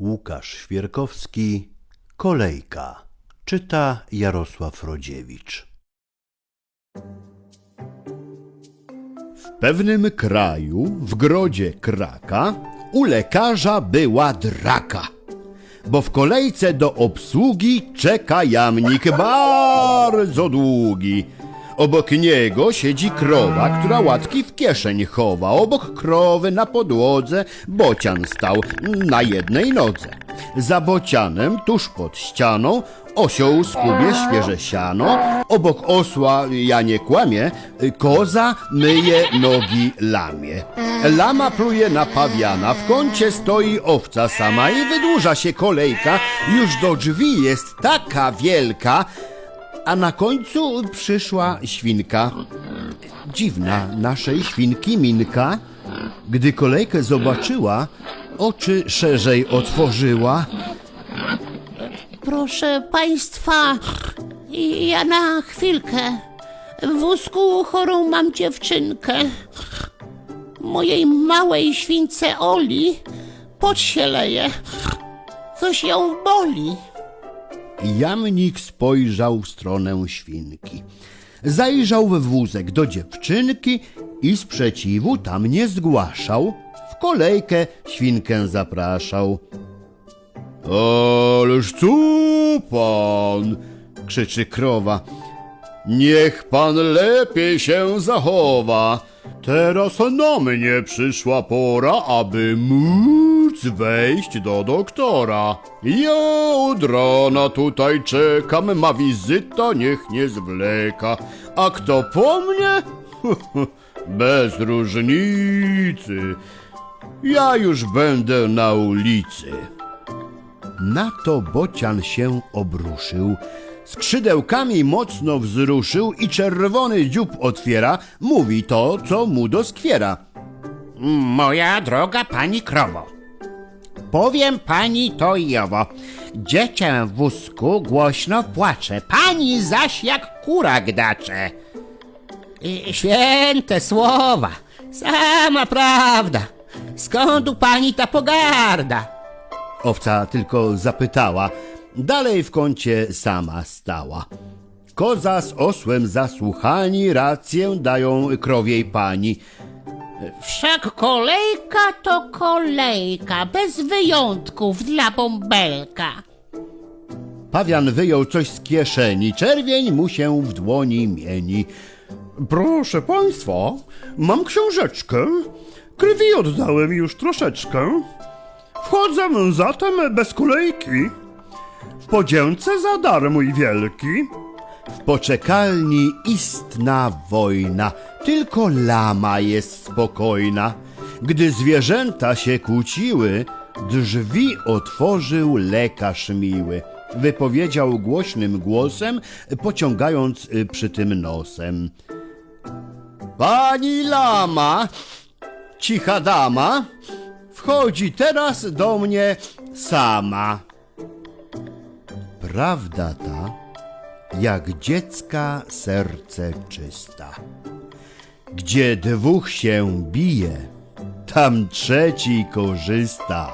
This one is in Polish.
Łukasz Świerkowski, Kolejka. Czyta Jarosław Rodziewicz. W pewnym kraju, w grodzie Kraka, u lekarza była draka. Bo w kolejce do obsługi czeka jamnik bardzo długi. Obok niego siedzi krowa, która łatki w kieszeń chowa. Obok krowy na podłodze bocian stał na jednej nodze. Za bocianem, tuż pod ścianą, osioł skubie świeże siano. Obok osła, ja nie kłamię, koza myje nogi lamie. Lama pluje na pawiana, w kącie stoi owca sama i wydłuża się kolejka. Już do drzwi jest taka wielka, a na końcu przyszła świnka. Dziwna naszej świnki minka. Gdy kolejkę zobaczyła, oczy szerzej otworzyła. Proszę państwa, ja na chwilkę. W wózku chorą mam dziewczynkę. Mojej małej śwince Oli pot się. Coś ją boli. Jamnik spojrzał w stronę świnki. Zajrzał w wózek do dziewczynki i sprzeciwu tam nie zgłaszał. W kolejkę świnkę zapraszał. Ależ co pan? krzyczy krowa. Niech pan lepiej się zachowa. Teraz na mnie przyszła pora, aby móc wejść do doktora. Ja od rana tutaj czekam, ma wizyta, niech nie zwleka. A kto po mnie? Bez różnicy. Ja już będę na ulicy. Na to bocian się obruszył, skrzydełkami mocno wzruszył i czerwony dziób otwiera, mówi to, co mu doskwiera. Moja droga pani krowo, powiem pani to i owo. Dziecię w wózku głośno płacze, pani zaś jak kura gdacze. I święte słowa, sama prawda. Skąd u pani ta pogarda? Owca tylko zapytała, dalej w kącie sama stała. Koza z osłem zasłuchani rację dają krowiej pani. Wszak kolejka to kolejka, bez wyjątków dla bąbelka. Pawian wyjął coś z kieszeni, czerwień mu się w dłoni mieni. Proszę państwa, mam książeczkę. Krwi oddałem już troszeczkę. Wchodzę zatem bez kolejki. W podzięce za dar mój wielki. W poczekalni istna wojna, tylko lama jest spokojna. Gdy zwierzęta się kłóciły, drzwi otworzył lekarz miły. Wypowiedział głośnym głosem, pociągając y, przy tym nosem. Pani lama, cicha dama, wchodzi teraz do mnie sama. Prawda ta, jak dziecka serce czysta. Gdzie dwóch się bije, tam trzeci korzysta.